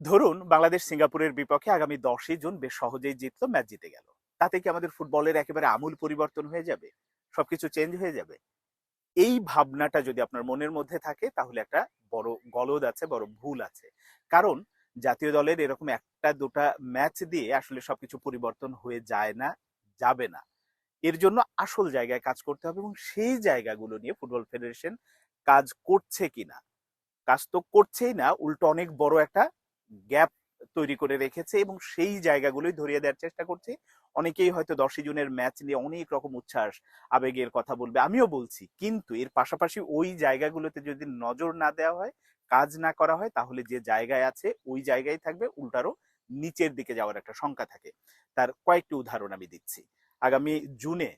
ধরুন বাংলাদেশ সিঙ্গাপুরের বিপক্ষে আগামী দশই জুন বেশ সহজেই জিতলো, ম্যাচ জিতে গেল। তাতে কি আমাদের ফুটবলের একেবারে আমূল পরিবর্তন হয়ে যাবে? সবকিছু চেঞ্জ হয়ে যাবে? এই ভাবনাটা যদি আপনার মনের মধ্যে থাকে, তাহলে একটা বড় গলদ আছে, বড় ভুল আছে। কারণ জাতীয় দলের এরকম একটা দুটা ম্যাচ দিয়ে আসলে সবকিছু পরিবর্তন হয়ে যায় না, যাবে না। এর জন্য আসল জায়গায় কাজ করতে হবে এবং সেই জায়গাগুলো নিয়ে ফুটবল ফেডারেশন কাজ করছে কিনা। কাজ তো করছেই না, উল্টো অনেক বড় একটা গ্যাপ তৈরি করে রেখেছে এবং সেই জায়গাগুলোই ধরিয়ে দেওয়ার চেষ্টা করছে। অনেকেই হয়তো দশই জুনের ম্যাচ নিয়ে অনেক রকম উচ্ছ্বাস, আবেগের কথা বলবে, আমিও বলছি। কিন্তু এর পাশাপাশি ওই জায়গাগুলোতে যদি নজর না দেওয়া হয়, কাজ না করা হয়, তাহলে যে জায়গায় আছে, ওই জায়গায় থাকবে উল্টারও নিচের দিকে যাওয়ার একটা শঙ্কা থাকে। তার কয়েকটি উদাহরণ আমি দিচ্ছি। আগামী জুনে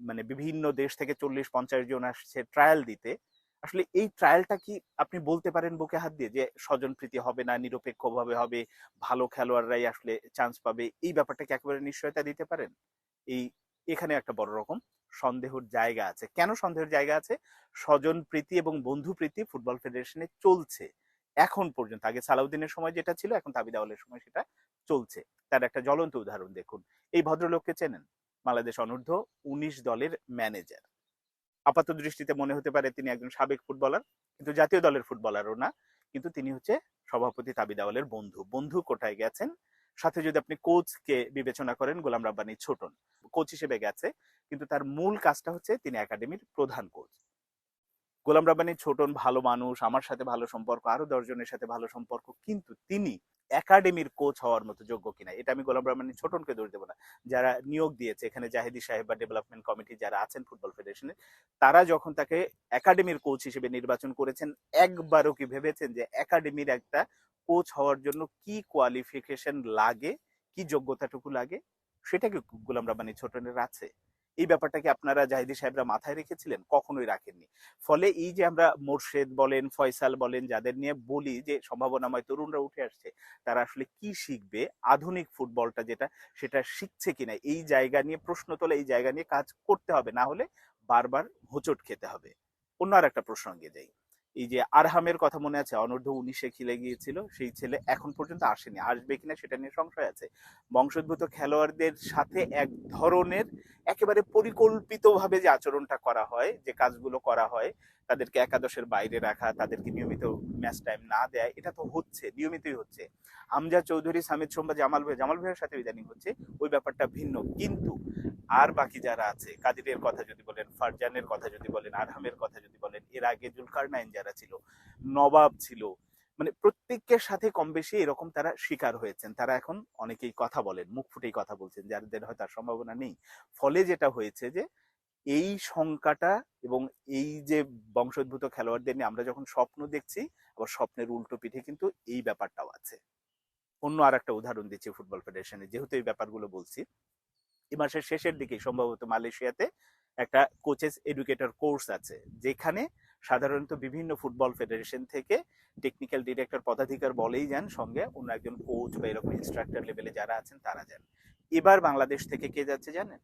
মানে বিভিন্ন দেশ থেকে চল্লিশ পঞ্চাশ জন আসছে ট্রায়াল দিতে। আসলে এই ট্রায়ালটা কি আপনি বলতে পারেন বুকে হাত দিয়ে যে স্বজন প্রীতি হবে না, নিরপেক্ষভাবে হবে, ভালো খেলোয়াড়রাই আসলে চান্স পাবে, এই ব্যাপারটা কি একেবারে নিশ্চয়তা দিতে পারেন? এই এখানে একটা বড় রকম সন্দেহের জায়গা আছে। কেন সন্দেহের জায়গা আছে? স্বজন প্রীতি এবং বন্ধুপ্রীতি ফুটবল ফেডারেশনে চলছে। এখন পর্যন্ত, আগে সালাউদ্দিনের সময় যেটা ছিল, এখন তাবিদ আওয়ালের সময় সেটা চলছে। তার একটা জ্বলন্ত উদাহরণ দেখুন। এই ভদ্রলোককে চেনেন? বাংলাদেশ অনূর্ধ্ব উনিশ দলের ম্যানেজার আপাত দৃষ্টিতে মনে হতে পারে তিনি একজন সাবেক ফুটবলার, কিন্তু জাতীয় দলের ফুটবলারও না। কিন্তু তিনি হচ্ছে সভাপতি তাবিদ আওয়ালের বন্ধু। বন্ধু কোটায় গেছেন? সাথে যদি আপনি কোচকে বিবেচনা করেন, গোলাম রাব্বানি ছোটন। কোচ হিসেবে গেছে, কিন্তু তার মূল কাজটা হচ্ছে তিনি একাডেমির প্রধান কোচ। গোলাম রাব্বানি ছোটন ভালো মানুষ, আমার সাথে ভালো সম্পর্ক, আরও দশজনের সাথে ভালো সম্পর্ক, কিন্তু তিনি একাডেমির কোচ হওয়ার মতো যোগ্য কিনা, এটা আমি গোলাম রাব্বানি ছোটনকে দোষ দেবো না। যারা নিয়োগ দিয়েছে, এখানে জাহিদি সাহেব বা ডেভেলপমেন্ট কমিটি যারা আছেন ফুটবল ফেডারেশনে তারা যখন তাকে একাডেমির কোচ হিসেবে নির্বাচন করেছেন, একবারও কি ভেবেছেন যে একাডেমির একটা কোচ হওয়ার জন্য কি কোয়ালিফিকেশন লাগে, কি যোগ্যতাটুকু লাগে? সেটা কি গোলাম রাব্বানি ছোটনের আছে? এই ব্যাপারটাকে আপনারা জাহিদি সাহেবরা মাথায় রেখেছিলেন, কখনোই রাখেননি। ফলে এই যে আমরা মোর্শেদ বলেন, ফয়সাল বলেন, যাদের নিয়ে বলি যে সম্ভাবনাময় তরুণরা উঠে আসছে, তারা আসলে কি শিখবে? আধুনিক ফুটবলটা যেটা, সেটা শিখছে কিনা? এই জায়গা নিয়ে প্রশ্ন তোলে, এই জায়গা নিয়ে কাজ করতে হবে, না হলে বারবার হোঁচট খেতে হবে। অন্য আর একটা প্রসঙ্গে যাই। এই যে আরহামের কথা মনে আছে, অনূর্ধ্ব উনিশে খেলে গিয়েছিল, সেই ছেলে এখন পর্যন্ত আসেনি। আসবে কিনা সেটা নিয়ে সংশয় আছে। বংশোদ্ভূত খেলোয়াড়দের সাথে এক ধরনের একেবারে পরিকল্পিতভাবে যে আচরণটা করা হয়, যে কাজগুলো করা হয় তাদেরকে একাদশের বাইরে রাখা, তাদেরকে নিয়মিত ম্যাচ টাইম না দেয়, এটা তো হচ্ছে, নিয়মিতই হচ্ছে। হামজা চৌধুরী, সামিদ সোম্বা জামাল ভাই, জামাল ভাইয়ের সাথে ইদানিং হচ্ছে, ওই ব্যাপারটা ভিন্ন। কিন্তু আর বাকি যারা আছে, কাদিরের কথা যদি বলেন, ফারজানের কথা যদি বলেন, আরহামের কথা যদি বলেন, এর আগে জুলকার নাইন যারা ছিল, নবাব ছিল মানে প্রত্যেকের সাথে কম বেশি এরকম তারা শিকার হয়েছেন। তারা এখন অনেকেই কথা বলেন, মুখ ফুটেই কথা বলছেন, যাদের হয়তো সম্ভাবনা নেই। ফলে যেটা হয়েছে যে এই সংখ্যাটা এবং এই যে বংশোদ্ভূত খেলোয়াড়দের নিয়ে আমরা যখন স্বপ্ন দেখছি আবার স্বপ্নের উল্টো পিঠে কিন্তু এই ব্যাপারটাও আছে। অন্য আর একটা উদাহরণ দিচ্ছি ফুটবল ফেডারেশনে যেহেতু এই ব্যাপারগুলো বলছি। এ মাসের শেষের দিকে সম্ভবত মালয়েশিয়াতে একটা কোচেস এডুকেটর কোর্স আছে যেখানে সাধারণত বিভিন্ন ফুটবল ফেডারেশন থেকে টেকনিক্যাল ডিরেক্টর পদাধিকার বলেই যান সঙ্গে অন্য একজন কোচ বা এরকম ইনস্ট্রাক্টর লেভেলে যারা আছেন তারা যান। এবার বাংলাদেশ থেকে কে যাচ্ছে জানেন?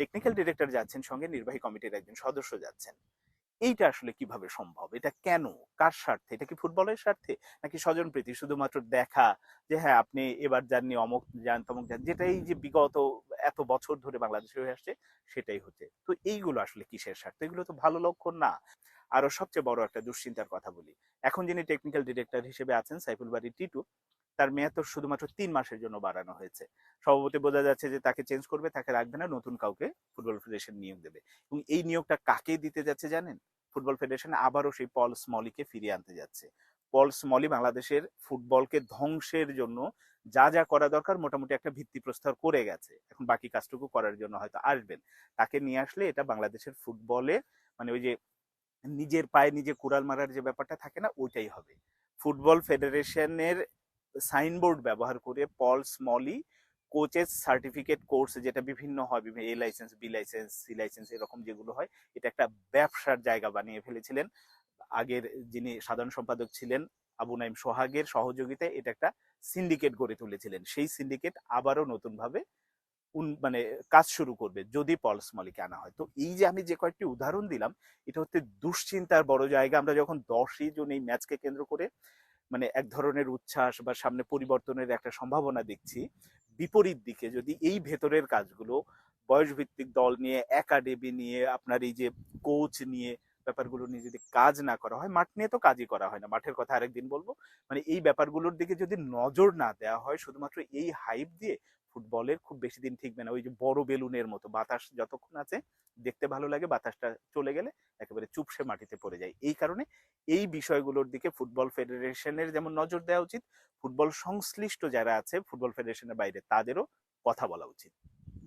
টেকনিক্যাল ডিরেক্টর যাচ্ছেন, সঙ্গে নির্বাহী কমিটির একজন সদস্য যাচ্ছেন। এইটা আসলে কীভাবে সম্ভব? এটা কেন? কার স্বার্থে? এটা কি ফুটবলের স্বার্থে? নাকি স্বজনপ্রীতি? শুধুমাত্র দেখা যে হ্যাঁ আপনি এবার যাননি, অমুক যান, তমুক যান, যেটাই যে বিগত এত বছর ধরে বাংলাদেশে হয়ে আসছে, সেটাই হচ্ছে। তো এইগুলো আসলে কিসের স্বার্থে? এগুলো তো ভালো লক্ষণ না। আরও সবচেয়ে বড় একটা দুশ্চিন্তার কথা বলি। এখন যিনি টেকনিক্যাল ডিরেক্টর হিসেবে আছেন, সাইফুল বাড়ি টিটু তার মেয়াদ তো শুধুমাত্র তিন মাসের জন্য বাড়ানো হয়েছে। সভাপতি বোঝা যাচ্ছে যে তাকে চেঞ্জ করবে, তাকে রাখবে না, নতুন কাউকে ফুটবল ফেডারেশন নিয়োগ দেবে। এবং এই নিয়োগটা কাকে দিতে যাচ্ছে জানেন? ফুটবল ফেডারেশন আবারও সেই পল স্মলিকে ফিরিয়ে আনতে যাচ্ছে। পল স্মলি বাংলাদেশের ফুটবলকে ধ্বংসের জন্য যা যা করা দরকার মোটামুটি একটা ভিত্তি প্রস্তর করে গেছে। এখন বাকি কাজটুকু করার জন্য হয়তো আসবেন। তাকে নিয়ে আসলে এটা বাংলাদেশের ফুটবলে মানে ওই যে নিজের পায়ে নিজে কুড়াল মারার যে ব্যাপারটা থাকে না, ওইটাই হবে। ফুটবল ফেডারেশনের সাইনবোর্ড ব্যবহার করে পল স্মলি কোচেস সার্টিফিকেট কোর্স যেটা বিভিন্ন হয়, বিভিন্ন A licence B licence C licence এরকম যেগুলো হয়, এটা একটা ব্যবসার জায়গা বানিয়ে ফেলেছিলেন। আগের যিনি সাধারণ সম্পাদক ছিলেন আবু নাইম সোহাগের সহযোগিতায় এটা একটা সিন্ডিকেট গড়ে তুলেছিলেন। সেই সিন্ডিকেট আবারও নতুন ভাবে মানে কাজ শুরু করবে যদি পলস মলিকে আনা হয়। তো এই যে আমি যে কয়েকটি উদাহরণ দিলাম, এটা হচ্ছে দুশ্চিন্তার বড় জায়গা। আমরা যখন দশই জন এই ম্যাচকে কেন্দ্র করে মানে এক ধরনের উচ্ছ্বাস বা সামনে পরিবর্তনের একটা সম্ভাবনা দেখছি। বিপরীত দিকে যদি এই ভেতরের কাজগুলো বয়সভিত্তিক দল নিয়ে একাডেমি নিয়ে, আপনার এই যে কোচ নিয়ে ব্যাপারগুলো নিয়ে যদি কাজ না করা হয়, মাঠ নিয়ে তো কাজই করা হয় না। মাঠের কথা আরেকদিন বলব। মানে এই ব্যাপারগুলোর দিকে যদি নজর না দেওয়া হয়, শুধুমাত্র এই হাইপ দিয়ে ফুটবলের খুব বেশি দিন ঠিকবে না। ওই যে বড় বেলুনের মতো, বাতাস যতক্ষণ আছে, দেখতে ভালো লাগে, বাতাসটা চলে গেলে একেবারে চুপসে মাটিতে পড়ে যায়। এই কারণে এই বিষয়গুলোর দিকে ফুটবল ফেডারেশনের যেমন নজর দেওয়া উচিত, ফুটবল সংশ্লিষ্ট যারা আছে, ফুটবল ফেডারেশনের বাইরে, তাদেরও কথা বলা উচিত।